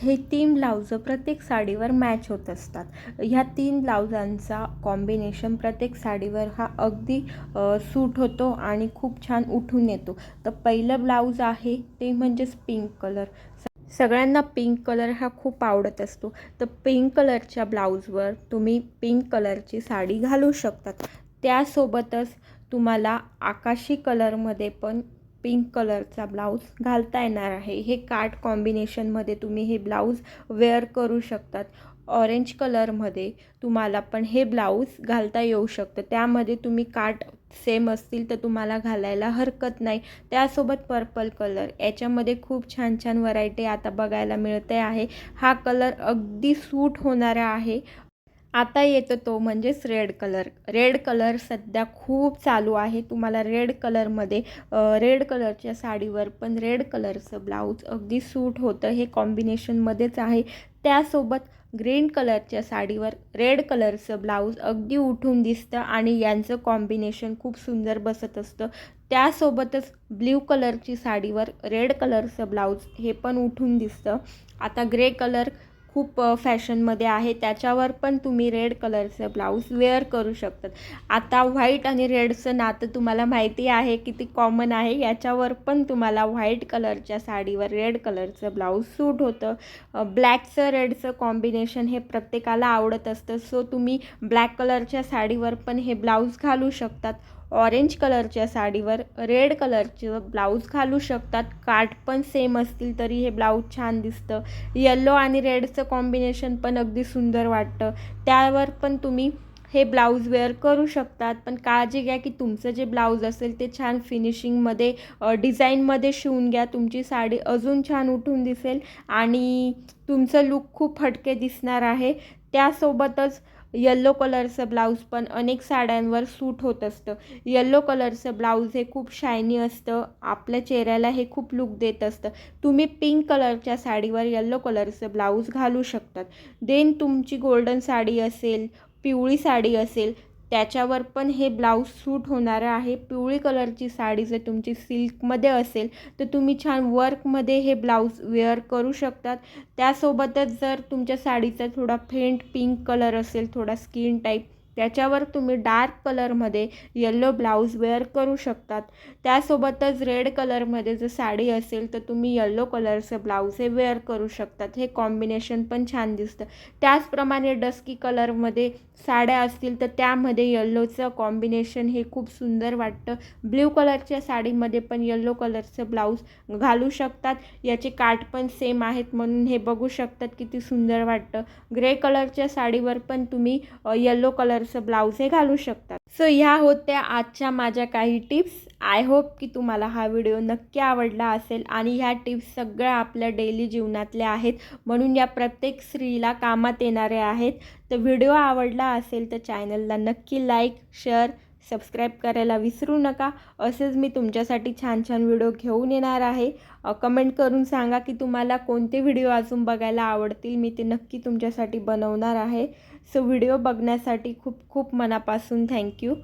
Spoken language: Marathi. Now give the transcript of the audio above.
हे तीन ब्लाउजं प्रत्येक साडीवर मॅच होत असतात. ह्या तीन ब्लाउजांचा कॉम्बिनेशन प्रत्येक साडीवर हा अगदी सूट होतो आणि खूप छान उठून येतो. तर पहिलं ब्लाऊज आहे ते म्हणजेच पिंक कलर सगळ्यांना पिंक कलर हा खूप आवडत असतो. तर पिंक कलरच्या ब्लाऊजवर तुम्ही पिंक कलरची साडी घालू शकतात. त्यासोबतच तुम्हाला आकाशी कलरमध्ये पण पिंक कलरचा ब्लाऊज घालता येणार आहे. हे काट कॉम्बिनेशनमध्ये तुम्ही हे ब्लाऊज वेअर करू शकतात. ऑरेंज कलरमध्ये तुम्हाला पण हे ब्लाऊज घालता येऊ शकतं. त्यामध्ये तुम्ही काट सेम असतील तर तुम्हाला घालायला हरकत नाही. त्यासोबत पर्पल कलर. याच्यामध्ये खूप छान छान व्हरायटी आता बघायला मिळते आहे. हा कलर अगदी सूट होणारा आहे. आता येतो तो म्हणजेच रेड कलर. रेड कलर सध्या खूप चालू आहे. तुम्हाला रेड कलरमध्ये रेड कलरच्या साडीवर पण रेड कलरचं ब्लाऊज अगदी सूट होतं. हे कॉम्बिनेशनमध्येच आहे. त्यासोबत ग्रीन कलरच्या साडीवर रेड कलरचं ब्लाऊज अगदी उठून दिसतं आणि यांचं कॉम्बिनेशन खूप सुंदर बसत असतं. त्यासोबतच ब्ल्यू कलरची साडीवर रेड कलरचं ब्लाऊज हे पण उठून दिसतं. आता ग्रे कलर खूप फॅशनमध्ये आहे. त्याच्यावर पण तुम्ही रेड कलरचं ब्लाऊज वेअर करू शकतात. आता व्हाईट आणि रेडचं नातं तुम्हाला माहिती आहे किती कॉमन आहे. याच्यावर पण तुम्हाला व्हाईट कलरच्या साडीवर रेड कलरचं ब्लाऊज सूट होतं. ब्लॅकचं रेडचं कॉम्बिनेशन हे प्रत्येकाला आवडत असतं. सो तुम्ही ब्लॅक कलरच्या साडीवर पण हे ब्लाऊज घालू शकतात. ऑरेंज कलरच्या साडीवर रेड कलरचं ब्लाऊज घालू शकतात. काठ पण सेम असतील तरी हे ब्लाऊज छान दिसतं. येल्लो आणि रेडचं कॉम्बिनेशन पण अगदी सुंदर वाटतं. त्यावर पण तुम्ही हे ब्लाऊज वेअर करू शकतात. पण काळजी घ्या की तुमचं जे ब्लाऊज असेल ते छान फिनिशिंगमध्ये डिझाईनमध्ये शिवून घ्या. तुमची साडी अजून छान उठून दिसेल आणि तुमचं लुक खूप हटके दिसणार आहे. त्यासोबतच येल्लो कलरचं ब्लाऊज पण अनेक साड्यांवर सूट होत असतं. येल्लो कलरचं ब्लाऊज हे खूप शायनी असतं. आपल्या चेहऱ्याला हे खूप लुक देत असतं. तुम्ही पिंक कलरच्या साडीवर येल्लो कलरचं ब्लाऊज घालू शकतात. देन तुमची गोल्डन साडी असेल पिवळी साडी असेल त्याच्यावर पण हे ब्लाऊज सूट होणारं आहे. पिवळी कलरची साडी जर तुमची सिल्कमध्ये असेल तर तुम्ही छान वर्कमध्ये हे ब्लाऊज वेअर करू शकतात. त्यासोबतच जर तुमच्या साडीचा थोडा फेंट पिंक कलर असेल थोडा स्किन टाईप त्याच्यावर तुम्ही डार्क कलरमध्ये येल्लो ब्लाऊज वेअर करू शकतात. त्यासोबतच रेड कलरमध्ये जर साडी असेल तर तुम्ही येल्लो कलरचं ब्लाऊज हे वेअर करू शकतात. हे कॉम्बिनेशन पण छान दिसतं. त्याचप्रमाणे डस्की कलरमध्ये साड्या असतील तर त्यामध्ये येल्लोचं कॉम्बिनेशन हे खूप सुंदर वाटतं. ब्ल्यू कलरच्या साडीमध्ये पण येल्लो कलरचं ब्लाऊज घालू शकतात. याचे काठ पण सेम आहेत म्हणून हे बघू शकतात किती सुंदर वाटतं. ग्रे कलरच्या साडीवर पण तुम्ही येल्लो कलरचं ब्लाऊज हे घालू शकतात. सो ह्या होत्या आजच्या माझ्या काही टिप्स आय होप की तुम्हाला हा व्हिडिओ नक्की आवडला असेल आणि ह्या टिप्स सगळ्या आपल्या डेली जीवनातल्या आहेत म्हणून या प्रत्येक स्त्रीला कामात येणाऱ्या आहेत. तर व्हिडिओ आवडला असेल तर चॅनलला नक्की लाईक शेअर सबस्क्राईब करायला विसरू नका. असेच मी तुमच्यासाठी छान छान व्हिडिओ घेऊन येणार आहे. कमेंट करून सांगा की तुम्हाला कोणते व्हिडिओ अजून बघायला आवडतील. मी ते नक्की तुमच्यासाठी बनवणार आहे. सो व्हिडिओ बघण्यासाठी खूप खूप मनापासून थँक्यू